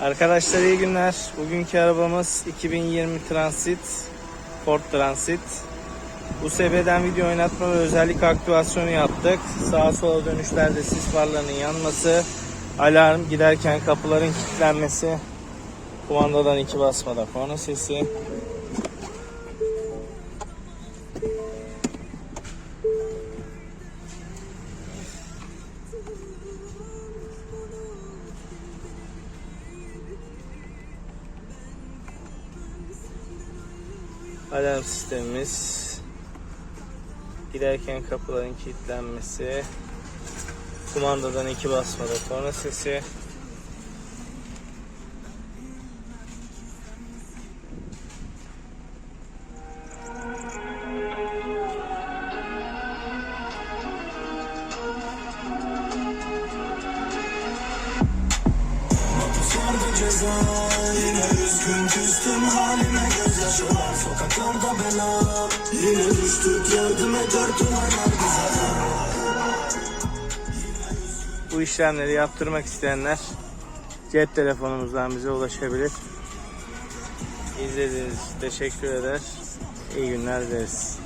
Arkadaşlar iyi günler. Bugünkü arabamız 2020 Transit, Ford Transit. Bu sebeden video oynatma ve özellik aktivasyonu yaptık. Sağa sola dönüşlerde sis farlarının yanması, alarm giderken kapıların kilitlenmesi, kumandadan iki basmada korna sesi. Alarm sistemimiz. Giderken kapıların kilitlenmesi. Kumandadan iki basmada korna sesi. Yine üzgün küstüm var Yine düştük yardım bize Bu işlemleri yaptırmak isteyenler cep telefonumuzdan bize ulaşabilir. İzlediğiniz için teşekkür eder. İyi günler dileriz.